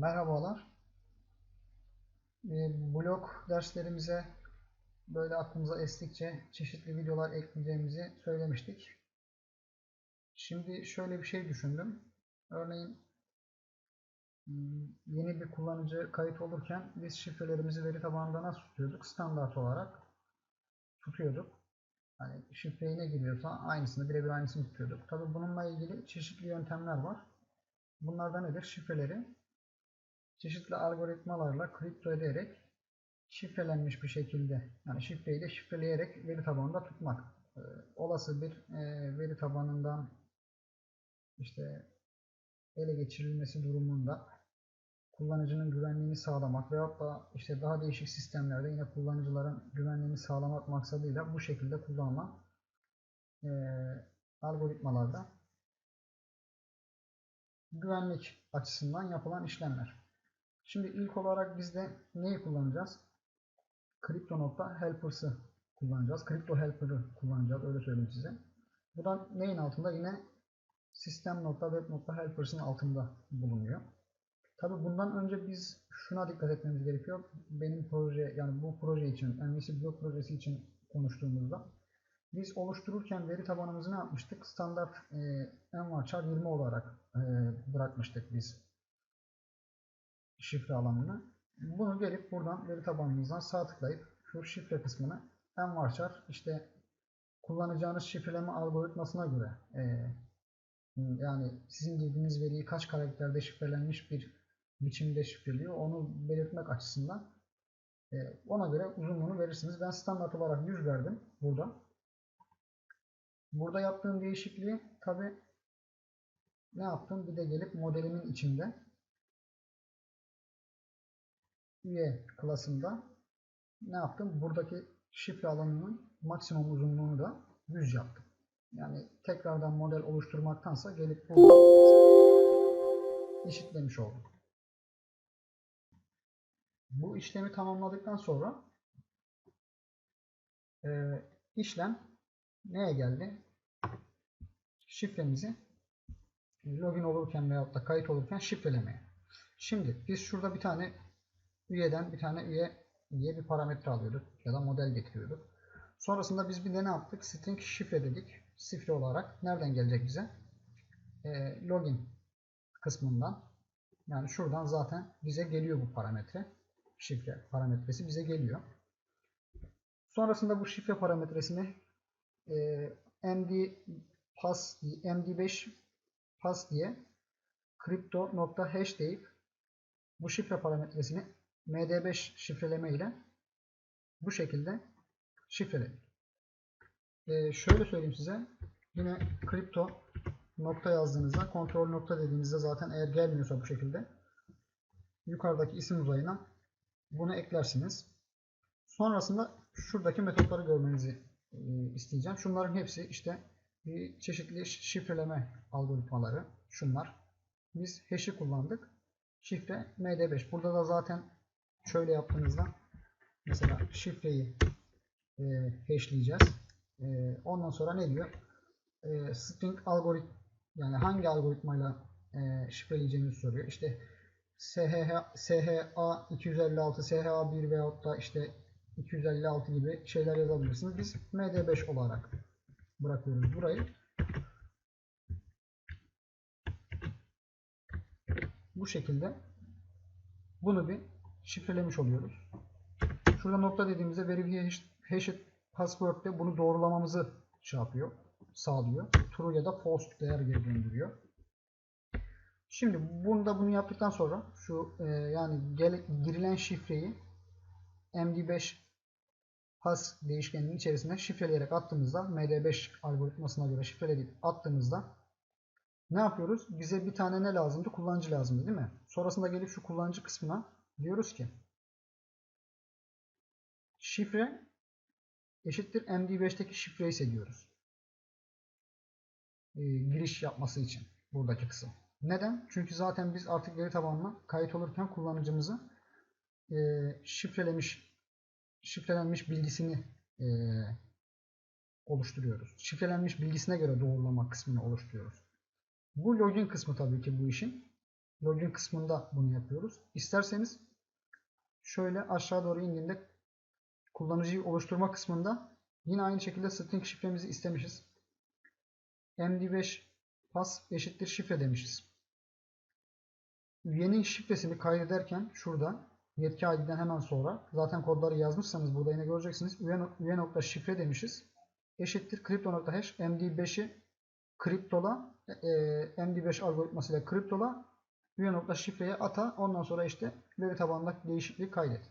Merhabalar. Ee, blog derslerimize böyle aklımıza estikçe çeşitli videolar ekleyeceğimizi söylemiştik. Şimdi şöyle bir şey düşündüm. Örneğin hmm, yeni bir kullanıcı kayıt olurken biz şifrelerimizi veri tabanında nasıl tutuyorduk? Standart olarak tutuyorduk. Hani şifreyi ne giriyorsa aynısını birebir aynısını tutuyorduk. Tabi bununla ilgili çeşitli yöntemler var. Bunlardan nedir? Şifreleri çeşitli algoritmalarla kripto ederek şifrelenmiş bir şekilde yani şifreyi de şifreleyerek veri tabanında tutmak. Ee, olası bir e, veri tabanından işte ele geçirilmesi durumunda kullanıcının güvenliğini sağlamak veyahut da işte daha değişik sistemlerde yine kullanıcıların güvenliğini sağlamak maksadıyla bu şekilde kullanılan e, algoritmalarda güvenlik açısından yapılan işlemler. Şimdi ilk olarak biz de neyi kullanacağız? Crypto.helpers'ı kullanacağız. Crypto Helper'ı kullanacağız. Öyle söyleyeyim size. Bu da neyin altında? Yine System.web.helpers'ın altında bulunuyor. Tabi bundan önce biz şuna dikkat etmemiz gerekiyor. Benim proje yani bu proje için, MVC blok projesi için konuştuğumuzda biz oluştururken veri tabanımızı ne yapmıştık? Standart e, envarchar 20 olarak e, bırakmıştık biz şifre alanını. Bunu gelip buradan veri tabanımızdan sağ tıklayıp şu şifre kısmını envarchar işte kullanacağınız şifreleme algoritmasına göre e, yani sizin girdiğiniz veriyi kaç karakterde şifrelenmiş bir biçimde şifreliyor onu belirtmek açısından e, ona göre uzunluğunu verirsiniz. Ben standart olarak 100 verdim burada. Burada yaptığım değişikliği tabi ne yaptım? Bir de gelip modelimin içinde üye klasında ne yaptım? Buradaki şifre alanının maksimum uzunluğunu da 100 yaptım. Yani tekrardan model oluşturmaktansa gelip burada eşitlemiş oldum. Bu işlemi tamamladıktan sonra e, işlem neye geldi? Şifremizi login olurken veyahut da kayıt olurken şifrelemeye. Şimdi biz şurada bir tane üyeden bir tane üye diye bir parametre alıyorduk ya da model getiriyorduk. Sonrasında biz bir de ne yaptık? String şifre dedik. Şifre olarak nereden gelecek bize? E, login kısmından yani şuradan zaten bize geliyor bu parametre. Şifre parametresi bize geliyor. Sonrasında bu şifre parametresini e, md pass md5 pass diye crypto.hash deyip bu şifre parametresini md5 şifreleme ile bu şekilde şifreledik. Ee, şöyle söyleyeyim size. Yine kripto nokta yazdığınızda kontrol nokta dediğinizde zaten eğer gelmiyorsa bu şekilde yukarıdaki isim uzayına bunu eklersiniz. Sonrasında şuradaki metotları görmenizi e, isteyeceğim. Şunların hepsi işte çeşitli şifreleme algoritmaları. Şunlar. Biz hash'i kullandık. Şifre MD5. Burada da zaten şöyle yaptığınızda mesela şifreyi e, hashleyeceğiz. E, ondan sonra ne diyor? E, string algorit yani hangi algoritmayla e, şifreleyeceğinizi soruyor. İşte SHA 256, SHA 1 veyahut da işte 256 gibi şeyler yazabilirsiniz. Biz MD5 olarak bırakıyoruz burayı. Bu şekilde bunu bir şifrelemiş oluyoruz. Şurada nokta dediğimizde verify hashed password'de bunu doğrulamamızı şey yapıyor, sağlıyor. True ya da false değer geri döndürüyor. Şimdi bunda bunu yaptıktan sonra şu e, yani gel, girilen şifreyi md5 pass değişkeninin içerisine şifreleyerek attığımızda md5 algoritmasına göre şifreleyip attığımızda ne yapıyoruz? Bize bir tane ne lazımdı? Kullanıcı lazımdı değil mi? Sonrasında gelip şu kullanıcı kısmına diyoruz ki şifre eşittir MD5'teki şifreyi seçiyoruz. E, giriş yapması için buradaki kısım. Neden? Çünkü zaten biz artık veri tabanına kayıt olurken kullanıcımızı e, şifrelemiş şifrelenmiş bilgisini e, oluşturuyoruz. Şifrelenmiş bilgisine göre doğrulama kısmını oluşturuyoruz. Bu login kısmı tabii ki bu işin. login kısmında bunu yapıyoruz. İsterseniz şöyle aşağı doğru indiğinde kullanıcıyı oluşturma kısmında yine aynı şekilde string şifremizi istemişiz. md5 pas eşittir şifre demişiz. Üyenin şifresini kaydederken şurada yetki ID'den hemen sonra zaten kodları yazmışsanız burada yine göreceksiniz. Üye, nokta şifre demişiz. Eşittir crypto.hash md5'i kriptola e, md5 algoritmasıyla kriptola üye nokta şifreye ata ondan sonra işte veri tabanındaki değişikliği kaydet.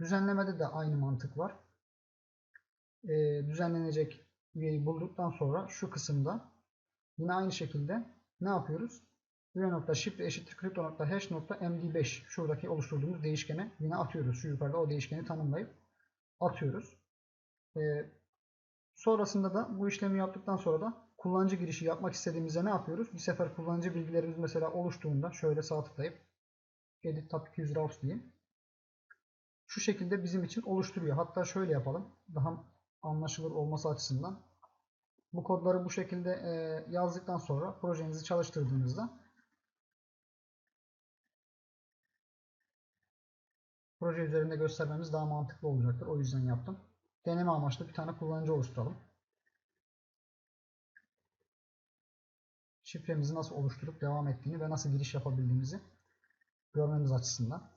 Düzenlemede de aynı mantık var. E, düzenlenecek üyeyi bulduktan sonra şu kısımda yine aynı şekilde ne yapıyoruz? Üye nokta şifre eşittir kripto nokta hash nokta md5 şuradaki oluşturduğumuz değişkene yine atıyoruz. Şu yukarıda o değişkeni tanımlayıp atıyoruz. E, sonrasında da bu işlemi yaptıktan sonra da kullanıcı girişi yapmak istediğimizde ne yapıyoruz? Bir sefer kullanıcı bilgilerimiz mesela oluştuğunda şöyle sağ tıklayıp edit topic user routes diyeyim. Şu şekilde bizim için oluşturuyor. Hatta şöyle yapalım. Daha anlaşılır olması açısından. Bu kodları bu şekilde yazdıktan sonra projenizi çalıştırdığınızda proje üzerinde göstermemiz daha mantıklı olacaktır. O yüzden yaptım. Deneme amaçlı bir tane kullanıcı oluşturalım. Şifremizi nasıl oluşturup devam ettiğini ve nasıl giriş yapabildiğimizi görmemiz açısından.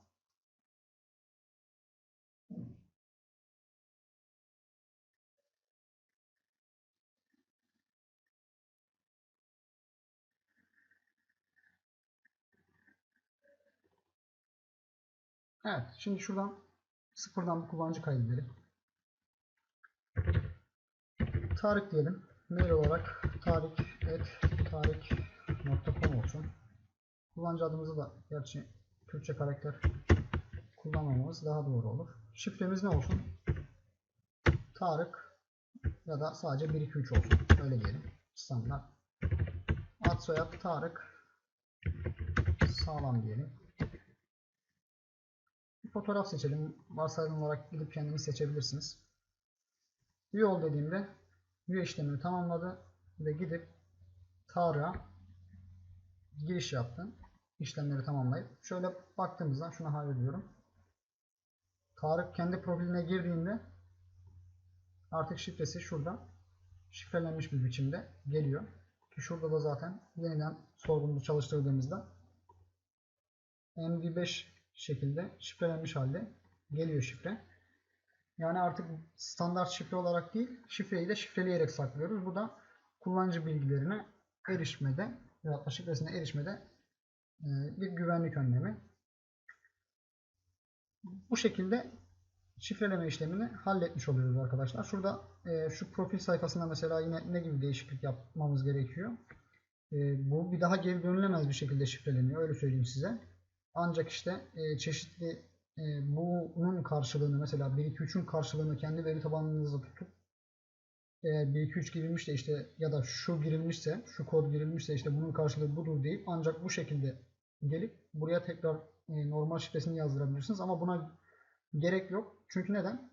Evet, şimdi şuradan sıfırdan bir kullanıcı kaydedelim. Tarık diyelim. Mail olarak tarik Kullanıcı adımızı da gerçi Türkçe karakter kullanmamamız daha doğru olur. Şifremiz ne olsun? Tarık ya da sadece 1 2 3 olsun. Öyle diyelim. Standart. Ad soyad Tarık sağlam diyelim. Bir fotoğraf seçelim. Varsayılan olarak gidip kendiniz seçebilirsiniz. Üye ol dediğimde üye işlemini tamamladı ve gidip Tarık'a giriş yaptı. İşlemleri tamamlayıp şöyle baktığımızda şuna hayır diyorum. Tarık kendi profiline girdiğinde artık şifresi şurada şifrelenmiş bir biçimde geliyor. Ki şurada da zaten yeniden sorgumuzu çalıştırdığımızda MD5 şekilde şifrelenmiş halde geliyor şifre. Yani artık standart şifre olarak değil, şifreyi de şifreleyerek saklıyoruz. Bu da kullanıcı bilgilerine erişmede veya şifresine erişmede bir güvenlik önlemi. Bu şekilde şifreleme işlemini halletmiş oluyoruz arkadaşlar. Şurada şu profil sayfasında mesela yine ne gibi değişiklik yapmamız gerekiyor. Bu bir daha geri dönülemez bir şekilde şifreleniyor. Öyle söyleyeyim size. Ancak işte çeşitli bunun karşılığını mesela 1-2-3'ün karşılığını kendi veri tabanınızda tutup eğer 1 2 3 girilmişse işte ya da şu girilmişse, şu kod girilmişse işte bunun karşılığı budur deyip ancak bu şekilde gelip buraya tekrar normal şifresini yazdırabilirsiniz ama buna gerek yok. Çünkü neden?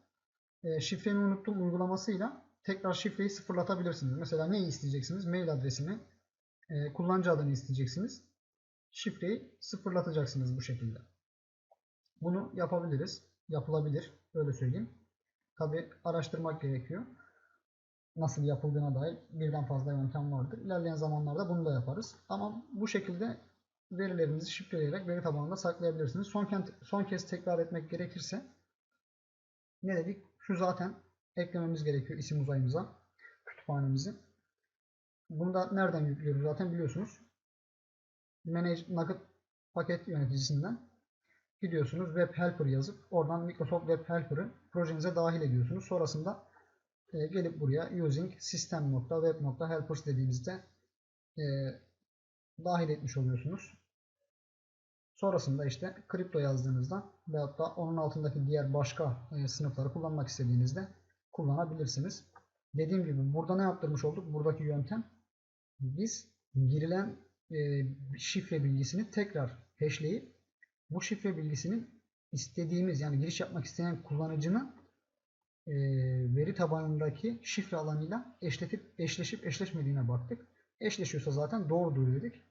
E, şifremi unuttum uygulamasıyla tekrar şifreyi sıfırlatabilirsiniz. Mesela neyi isteyeceksiniz? Mail adresini, e, kullanıcı adını isteyeceksiniz. Şifreyi sıfırlatacaksınız bu şekilde. Bunu yapabiliriz. Yapılabilir. Öyle söyleyeyim. Tabi araştırmak gerekiyor nasıl yapıldığına dair birden fazla yöntem vardır. İlerleyen zamanlarda bunu da yaparız. Ama bu şekilde verilerinizi şifreleyerek veri tabanında saklayabilirsiniz. Son, son kez tekrar etmek gerekirse ne dedik? Şu zaten eklememiz gerekiyor isim uzayımıza, kütüphanemizi. Bunu da nereden yüklüyoruz zaten biliyorsunuz. Manage Nugget paket yöneticisinden gidiyorsunuz Web Helper yazıp oradan Microsoft Web Helper'ı projenize dahil ediyorsunuz. Sonrasında e, gelip buraya using system.web.helpers dediğimizde e, dahil etmiş oluyorsunuz. Sonrasında işte kripto yazdığınızda veyahut da onun altındaki diğer başka e, sınıfları kullanmak istediğinizde kullanabilirsiniz. Dediğim gibi burada ne yaptırmış olduk? Buradaki yöntem biz girilen e, şifre bilgisini tekrar hashleyip bu şifre bilgisinin istediğimiz yani giriş yapmak isteyen kullanıcının e, veri tabanındaki şifre alanıyla eşletip eşleşip eşleşmediğine baktık. Eşleşiyorsa zaten doğrudur dedik.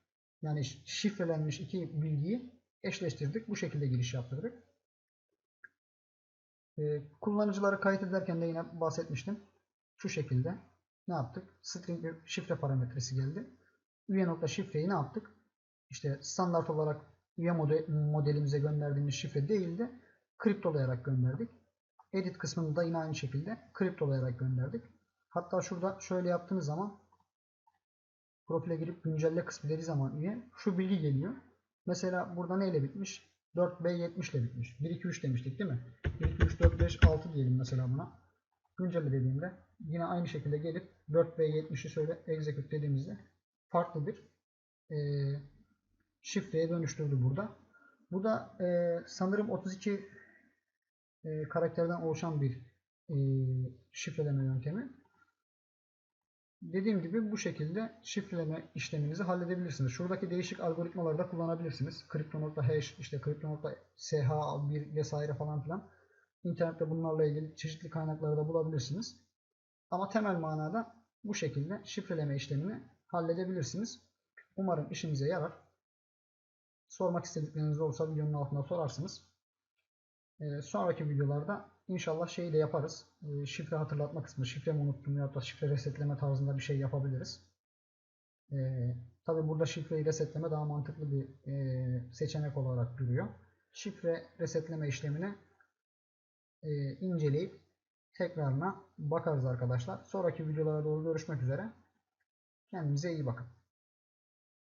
Yani şifrelenmiş iki bilgiyi eşleştirdik. Bu şekilde giriş yaptırdık. Ee, kullanıcıları kayıt ederken de yine bahsetmiştim. Şu şekilde ne yaptık? String bir şifre parametresi geldi. Üye nokta şifreyi ne yaptık? İşte standart olarak üye mode, modelimize gönderdiğimiz şifre değil de kriptolayarak gönderdik. Edit kısmını da yine aynı şekilde kriptolayarak gönderdik. Hatta şurada şöyle yaptığınız zaman profile girip güncelle kısmı dediği zaman üye şu bilgi geliyor. Mesela burada neyle bitmiş? 4B70 ile bitmiş. 1 2 3 demiştik değil mi? 1 2 3 4 5 6 diyelim mesela buna. Güncelle dediğimde yine aynı şekilde gelip 4B70'i söyle execute dediğimizde farklı bir e, şifreye dönüştürdü burada. Bu da e, sanırım 32 e, karakterden oluşan bir e, şifreleme yöntemi. Dediğim gibi bu şekilde şifreleme işleminizi halledebilirsiniz. Şuradaki değişik algoritmaları da kullanabilirsiniz. Crypto.hash, işte Crypto.sh1 vesaire falan filan. İnternette bunlarla ilgili çeşitli kaynakları da bulabilirsiniz. Ama temel manada bu şekilde şifreleme işlemini halledebilirsiniz. Umarım işinize yarar. Sormak istedikleriniz olursa videonun altında sorarsınız. Ee, sonraki videolarda inşallah şeyi de yaparız. Ee, şifre hatırlatma kısmı, şifre mi unuttum ya da şifre resetleme tarzında bir şey yapabiliriz. Ee, Tabi burada şifreyi resetleme daha mantıklı bir e, seçenek olarak duruyor. Şifre resetleme işlemini e, inceleyip tekrarına bakarız arkadaşlar. Sonraki videolara doğru görüşmek üzere. Kendinize iyi bakın.